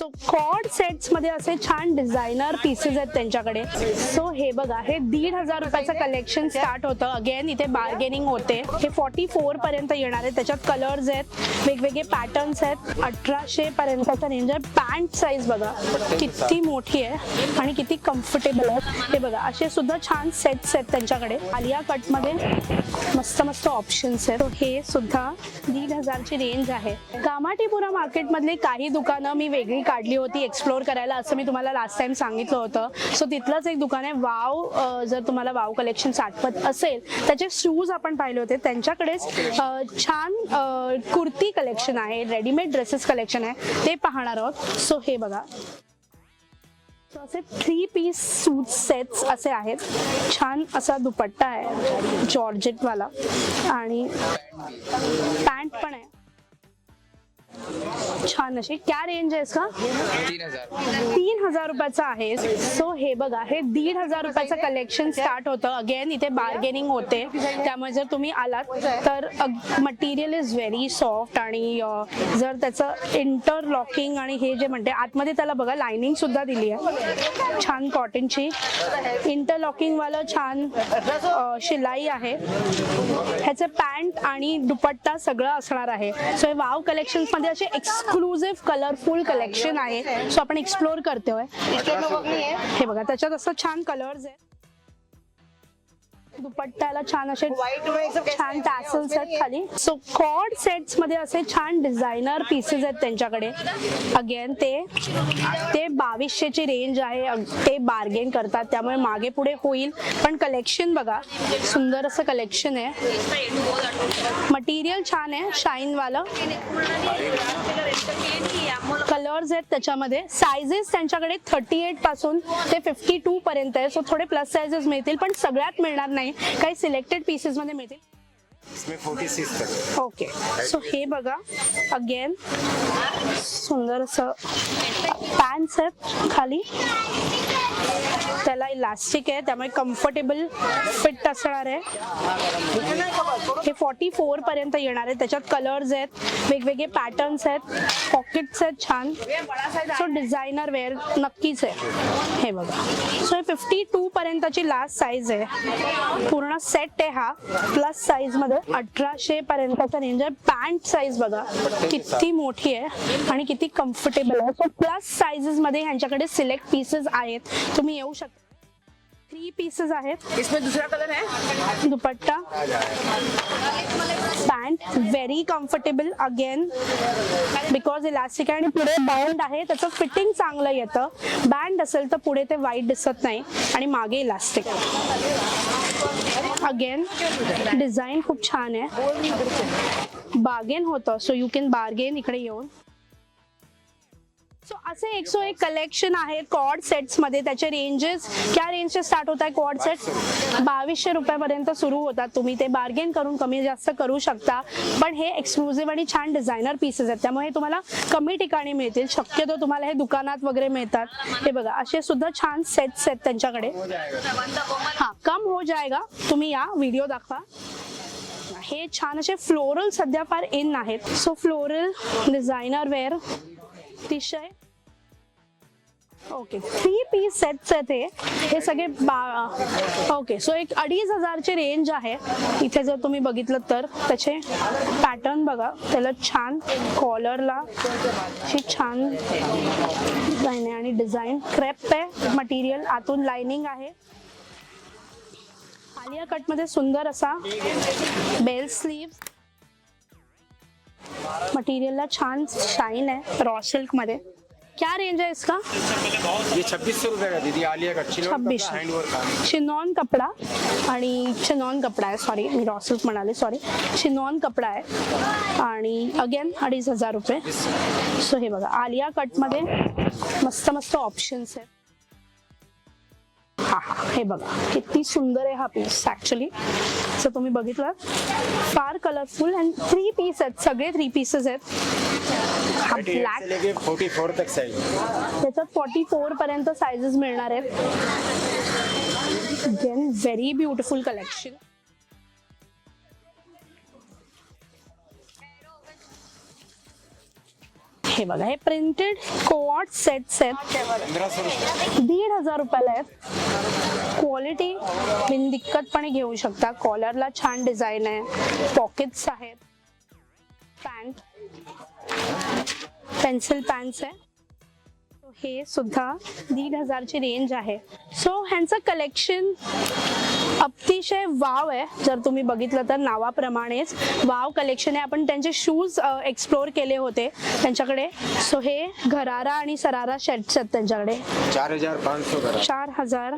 So cod सेट्समध्ये असे छान designer pieces आहेत त्यांच्याकडे. सो हे बघा हे दीड हजार रुपयाचं कलेक्शन स्टार्ट होतं. अगेन इथे बार्गेनिंग होते. हे फॉर्टी फोर पर्यंत येणार आहे. त्याच्यात कलर्स आहेत वेगवेगळे पॅटर्न्स आहेत. अठराशे पर्यंतचा रेंज आहे. पॅन्ट साईज बघा किती मोठी आहे आणि किती कम्फर्टेबल आहे. हे बघा असे सुद्धा छान सेट्स आहेत त्यांच्याकडे. आलिया कटमध्ये मस्त मस्त ऑप्शन्स आहेत. हे सुद्धा दीड हजारची रेंज आहे. कामाटीपुरा मार्केटमधले काही दुकानं मी वेगळी काढली होती एक्सप्लोर करायला असं मी तुम्हाला लास्ट टाइम सांगितलं होतं. सो तिथलंच एक दुकान आहे वाव जर तुम्हाला वाव कलेक्शन आठवत असेल त्याचे शूज आपण पाहिले होते. त्यांच्याकडेच छान कुर्ती कलेक्शन आहे रेडीमेड ड्रेसेस कलेक्शन आहे. ते पाहणार आहोत. सो हे बघा. असे थ्री पीस सूट सेट्स असे आहेत. छान असा दुपट्टा आहे जॉर्जेट वाला आणि पॅन्ट पण आहे. छान अशी. क्या रेंज आहे इसका? तीन हजार. तीन हजार रुपयाचा आहे. सो हे बघा हे दीड हजार रुपयाचं कलेक्शन स्टार्ट होतं. अगेन इथे बार्गेनिंग होते. त्यामुळे जर तुम्ही आलात तर मटेरियल इज व्हेरी सॉफ्ट आणि जर त्याचं इंटरलॉकिंग आणि हे जे म्हणते आतमध्ये त्याला बघा लाइनिंग सुद्धा दिली आहे. छान कॉटनची इंटरलॉकिंग वालं छान शिलाई आहे. ह्याचे पॅन्ट आणि दुपट्टा सगळं असणार आहे. सो हे वाव कलेक्शन मध्ये असे एक्सक्लुझिव्ह कलरफुल कलेक्शन आहे सो आपण एक्सप्लोर करतोय हे बघा त्याच्यात असं छान कलर्स आहे दुपट्ट्याला छान असे छान टॅसल्स आहेत खाली. सो कॉड सेट्समध्ये असे छान डिझायनर पीसेस आहेत त्यांच्याकडे. अगेन ते ते बावीसशेची रेंज आहे. ते बार्गेन करतात. त्यामुळे मागे पुढे होईल. पण कलेक्शन बघा सुंदर असं कलेक्शन आहे. मटेरियल छान आहे शाईन वाला. कलर्स आहेत त्याच्यामध्ये. सायझेस त्यांच्याकडे थर्टी एटपासून ते फिफ्टी टू पर्यंत आहे. सो थोडे प्लस सायझेस मिळतील पण सगळ्यात मिळणार नाही. काही सिलेक्टेड पीसेसमध्ये मिळतील. इसमें फोर्टी सिक्स तक ओके. सो हे बघा. अगेन सुंदर असं पॅन्ट्स आहेत खाली. त्याला इलास्टिक आहे त्यामुळे कम्फर्टेबल फिट असणार आहे. हे फॉर्टी फोर पर्यंत येणार आहे. त्याच्यात कलर्स आहेत वेगवेगळे पॅटर्न्स आहेत. पॉकेट्स आहेत छान. सो डिझायनर वेअर नक्कीच आहे. हे बघा. सो हे फिफ्टी टू पर्यंतची लास्ट साईज आहे. पूर्ण सेट आहे हा प्लस साईज अठराशे पर्यंतचा रेंज आहे. पॅन्ट साईज बघा किती मोठी आहे आणि किती कम्फर्टेबल आहे. सो प्लस साईजेस मध्ये ह्यांच्याकडे सिलेक्ट पीसेस आहेत. तुम्ही येऊ शकता. थ्री पीसेस आहेत. इसमें दूसरा कलर है। Dupatta pant very comfortable again because elastic आहे आणि पुढे बँड आहे त्याचं फिटिंग चांगलं येतं. बँड असेल तर पुढे ते वाईट दिसत नाही. आणि मागे इलास्टिक अगेन डिझाईन खूप छान आहे. बार्गेन होतं सो यू कॅन बार्गेन इकडे येऊन. सो असे सो एक कलेक्शन आहे कॉड सेट्समध्ये. त्याचे रेंजेस क्या रेंजचे स्टार्ट होत आहे कॉड सेट बावीसशे रुपयापर्यंत सुरू होतात. तुम्ही ते बार्गेन करून कमी जास्त करू शकता. पण हे एक्सक्लुझिव्ह आणि छान डिझायनर पीसेस आहेत. त्यामुळे हे तुम्हाला कमी ठिकाणी मिळतील. शक्यतो तुम्हाला हे दुकानात वगैरे मिळतात. हे बघा असे सुद्धा छान सेट्स आहेत त्यांच्याकडे. हा कम हो जाएगा तुम्ही या व्हिडिओ दाखवा. हे छान असे फ्लोरल सध्या फार इन आहेत सो फ्लोरल डिझायनर वेअर अतिशय ओके थ्री पीस सेट्स आहेत हे. हे सगळे बा ओके सो एक अडीच हजारची रेंज आहे. इथे जर तुम्ही बघितलं तर त्याचे पॅटर्न बघा. त्याला छान कॉलरला अशी छान डिझाईन आहे आणि डिझाईन क्रेप आहे. मटेरियल आतून लाइनिंग आहे. आलिया कटमध्ये सुंदर असा बेल स्लीव्ह मटेरियलला छान शाईन आहे रॉ सिल्कमध्ये क्या रेंज है इसका? ये छब्बीस सौ रुपये का दीदी? आलिया का? छब्बीस चिनॉन कपडा आणि चिनॉन कपडा आहे सॉरी मी रॉ सिल्क म्हणाले सॉरी चिनॉन कपडा आहे आणि अगेन अडीच हजार रुपये. सो हे बघा आलिया कटमध्ये मस्त मस्त ऑप्शन्स आहेत. हा हा हे बघा. किती सुंदर आहे हा पीस ऍक्च्युली जर तुम्ही बघितलं? फार कलरफुल अँड थ्री पीस आहेत. सगळे थ्री पीसेस आहेत. हा ब्लॅक से फोर्टी फोर तक साइज त्याच्यात फॉर्टी फोर पर्यंत साइजेस मिळणार आहेत. व्हेरी ब्युटिफुल कलेक्शन हे बघा हे प्रिंटेड कोऑट सेट्स आहेत. दीड हजार रुपयाला आहेत. क्वालिटी बिनदिक्कतपणे घेऊ शकता. कॉलरला छान डिझाईन आहे. पॉकेट्स आहेत. पॅन्ट पेन्सिल पॅन्ट्स आहे. हे सुद्धा दीड हजारची रेंज आहे. सो ह्यांचं कलेक्शन अतिशय वाव आहे. जर तुम्ही बघितलं तर नावाप्रमाणेच वाव कलेक्शन आहे. आपण त्यांचे शूज एक्सप्लोर केले होते. त्यांच्याकडे. सो हे घरारा आणि सरारा शर्ट्स आहेत त्यांच्याकडे. चार हजार पाँच सौ का चार हजार.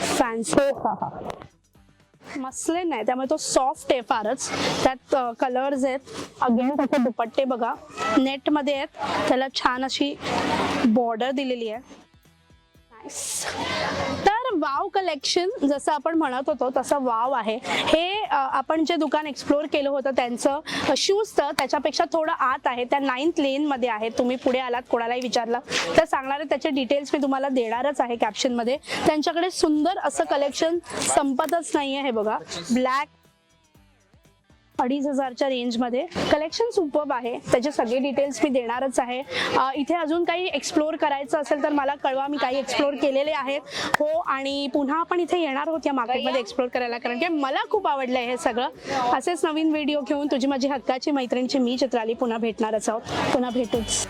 फॅन्सी मसले नाही त्यामुळे तो सॉफ्ट आहे फारच. त्यात कलर्स आहेत. अगेन त्याचे दुपट्टे बघा. नेटमध्ये आहेत. त्याला छान अशी बॉर्डर दिलेली आहे. तर वाव कलेक्शन जसं आपण म्हणत होतो तसं वाव आहे. हे आपण जे दुकान एक्सप्लोर केलं होतं त्यांचं शूजचं त्याच्यापेक्षा थोडं आत आहे. त्या नाईन्थ लेनमध्ये आहे तुम्ही पुढे आलात कोणालाही विचारलं तर सांगणार आहे त्याचे डिटेल्स मी तुम्हाला देणारच आहे कॅप्शनमध्ये त्यांच्याकडे सुंदर असं कलेक्शन संपतच नाही आहे हे बघा. ब्लॅक अडीच हजारच्या रेंजमध्ये. कलेक्शन सुपर्ब आहे. त्याचे सगळे डिटेल्स मी देणारच आहे. इथे अजून काही एक्सप्लोर करायचं असेल तर मला कळवा. मी काही एक्सप्लोर केलेले आहेत. हो आणि पुन्हा आपण इथे येणार आहोत या मार्केटमध्ये एक्सप्लोर करायला. कारण की मला खूप आवडलं आहे हे सगळं. असेच नवीन व्हिडिओ घेऊन तुझी माझी हक्काची मैत्रिणीची मी चित्राली पुन्हा भेटणारच आहोत. पुन्हा भेटूच.